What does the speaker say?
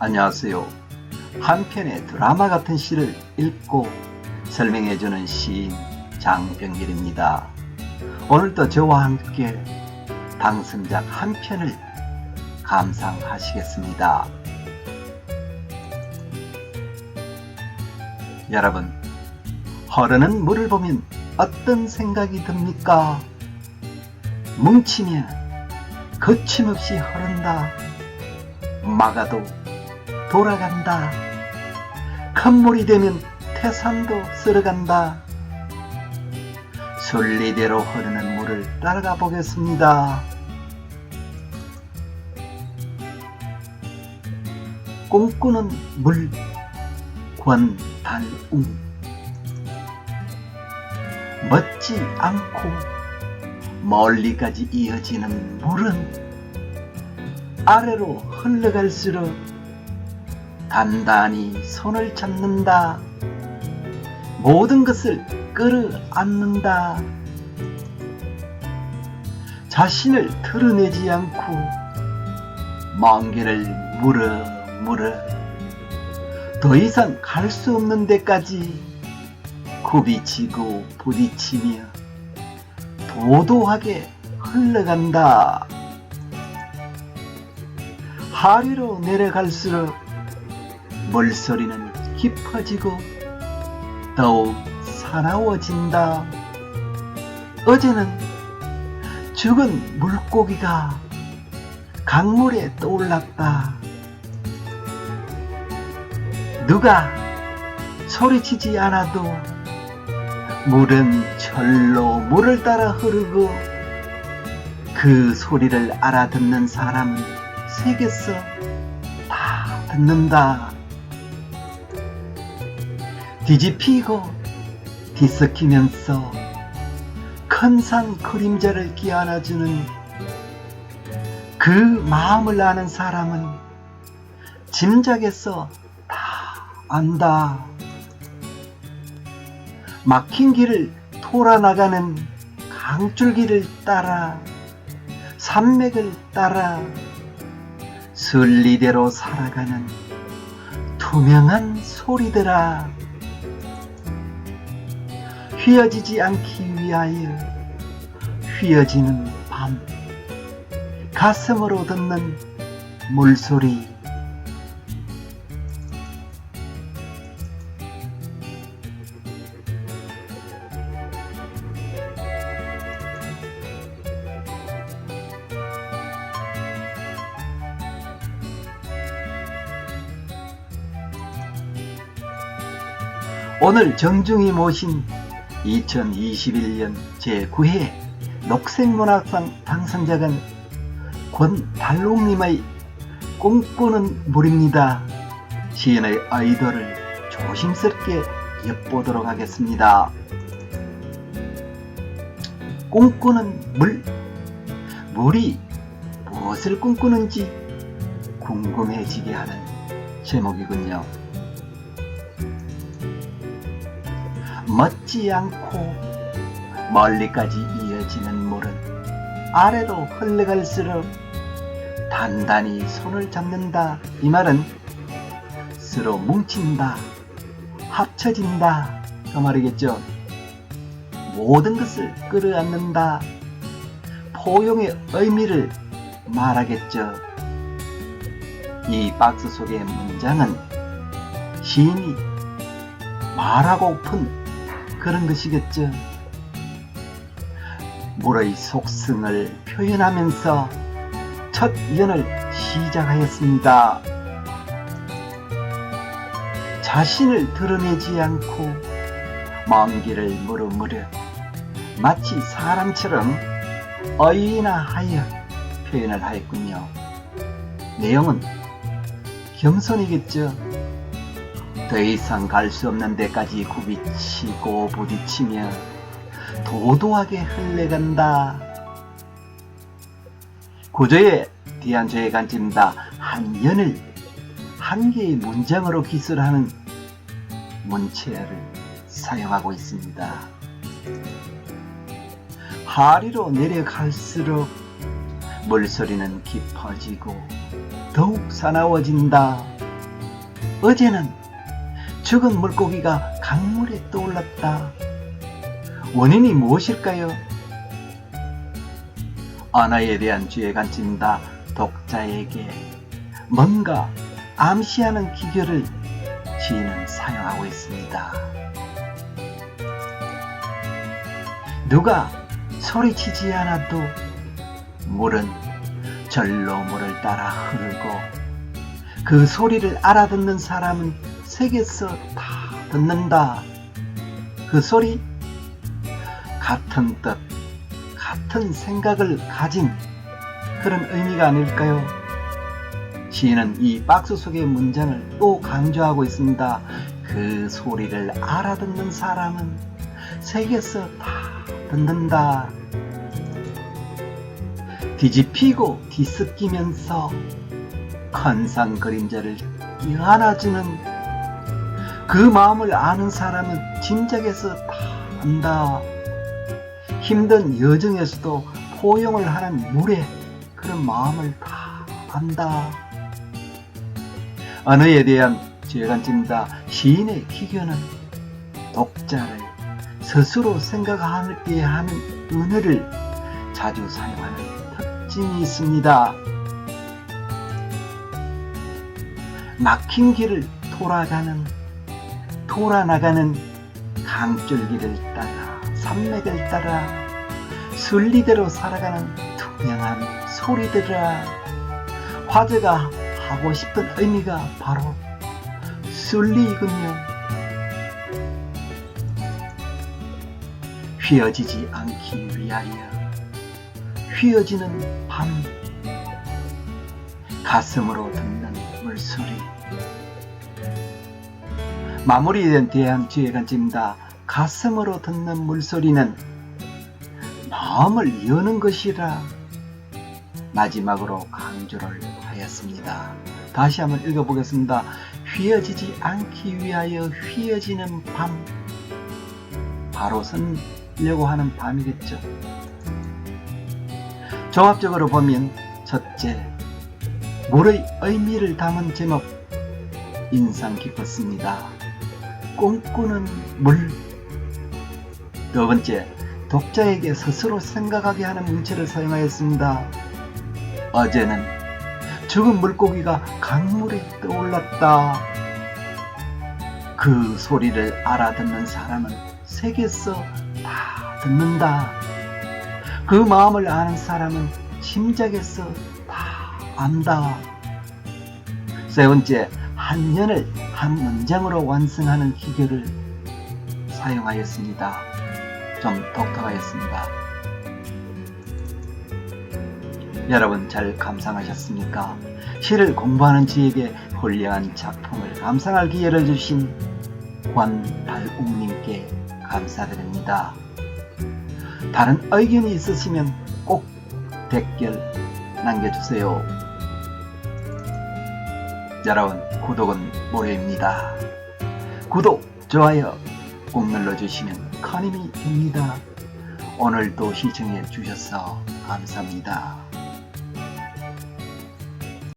안녕하세요. 한 편의 드라마 같은 시를 읽고 설명해주는 시인 장병길입니다. 오늘도 저와 함께 당선작 한 편을 감상하시겠습니다. 여러분, 흐르는 물을 보면 어떤 생각이 듭니까? 뭉치면 거침없이 흐른다. 막아도 돌아간다. 큰 물이 되면 태산도 쓸어간다. 순리대로 흐르는 물을 따라가 보겠습니다. 꿈꾸는 물, 권달웅. 멋지 않고 멀리까지 이어지는 물은 아래로 흘러갈수록 단단히 손을 잡는다. 모든 것을 끌어안는다. 자신을 드러내지 않고 먼 길을 물어 물어 더 이상 갈 수 없는 데까지 굽이치고 부딪히며 도도하게 흘러간다. 하리로 내려갈수록 물소리는 깊어지고 더욱 사나워진다. 어제는 죽은 물고기가 강물에 떠올랐다. 누가 소리치지 않아도 물은 절로 물을 따라 흐르고 그 소리를 알아듣는 사람은 세계서 다 듣는다. 뒤집히고 뒤섞이면서 큰 산 그림자를 끼안아주는 그 마음을 아는 사람은 짐작에서 다 안다. 막힌 길을 돌아나가는 강줄기를 따라 산맥을 따라 순리대로 살아가는 투명한 소리들아 휘어지지 않기 위하여 휘어지는 밤 가슴으로 듣는 물소리. 오늘 정중히 모신 2021년 제9회 녹색문학상 당선작은 권달롱님의 꿈꾸는 물입니다. 시인의 아이돌을 조심스럽게 엿보도록 하겠습니다. 꿈꾸는 물. 물이 무엇을 꿈꾸는지 궁금해지게 하는 제목이군요. 멋지 않고 멀리까지 이어지는 물은 아래로 흘러갈수록 단단히 손을 잡는다. 이 말은 서로 뭉친다, 합쳐진다. 그 말이겠죠. 모든 것을 끌어안는다. 포용의 의미를 말하겠죠. 이 박스 속의 문장은 시인이 말하고픈 그런 것이겠죠. 물의 속성을 표현하면서 첫 연을 시작하였습니다. 자신을 드러내지 않고 먼 길을 물어물어 마치 사람처럼 어이나 하여 표현을 하였군요. 내용은 겸손이겠죠. 더 이상 갈 수 없는 데까지 굽이치고 부딪히며 도도하게 흘러간다. 구조에 대한 죄에 간찜다 한 연을 한 개의 문장으로 기술하는 문체어를 사용하고 있습니다. 하리로 내려갈수록 물소리는 깊어지고 더욱 사나워진다. 어제는 죽은 물고기가 강물에 떠올랐다. 원인이 무엇일까요? 언어에 대한 주의관심다 독자에게 뭔가 암시하는 기교를 시인은 사용하고 있습니다. 누가 소리치지 않아도 물은 절로 물을 따라 흐르고 그 소리를 알아듣는 사람은 세계에서 다 듣는다. 그 소리 같은 뜻, 같은 생각을 가진 그런 의미가 아닐까요? 시인은 이 박스 속의 문장을 또 강조하고 있습니다. 그 소리를 알아듣는 사람은 세계에서 다 듣는다. 뒤집히고 뒤섞이면서 컨상 그림자를 끼안아주는 그 마음을 아는 사람은 짐작해서 다 안다. 힘든 여정에서도 포용을 하는 물의 그런 마음을 다 안다. 언어에 대한 죄관점이다. 시인의 기교는 독자를 스스로 생각하게 하는 은혜를 자주 사용하는 특징이 있습니다. 막힌 길을 돌아가는 돌아나가는 강줄기를 따라 산맥을 따라 순리대로 살아가는 투명한 소리들아. 화제가 하고 싶은 의미가 바로 순리이군요. 휘어지지 않기 위하여 휘어지는 밤. 가슴으로 듣는 물소리 마무리에 대한 주의관점입니다. 가슴으로 듣는 물소리는 마음을 여는 것이라 마지막으로 강조를 하였습니다. 다시 한번 읽어보겠습니다. 휘어지지 않기 위하여 휘어지는 밤 바로 선려고 하는 밤이겠죠. 종합적으로 보면 첫째, 물의 의미를 담은 제목 인상 깊었습니다. 꿈꾸는 물. 두 번째, 독자에게 스스로 생각하게 하는 문체를 사용하였습니다. 어제는 죽은 물고기가 강물에 떠올랐다. 그 소리를 알아듣는 사람은 세계에서 다 듣는다. 그 마음을 아는 사람은 심장에서 다 안다. 세 번째, 한 년을 한 문장으로 완성하는 기교를 사용하였습니다. 좀 독특하였습니다. 여러분 잘 감상하셨습니까? 시를 공부하는 저에게 훌륭한 작품을 감상할 기회를 주신 권달웅님께 감사드립니다. 다른 의견이 있으시면 꼭 댓글 남겨주세요. 여러분 구독은 무료입니다. 구독, 좋아요 꼭 눌러주시면 큰 힘이 됩니다. 오늘도 시청해 주셔서 감사합니다.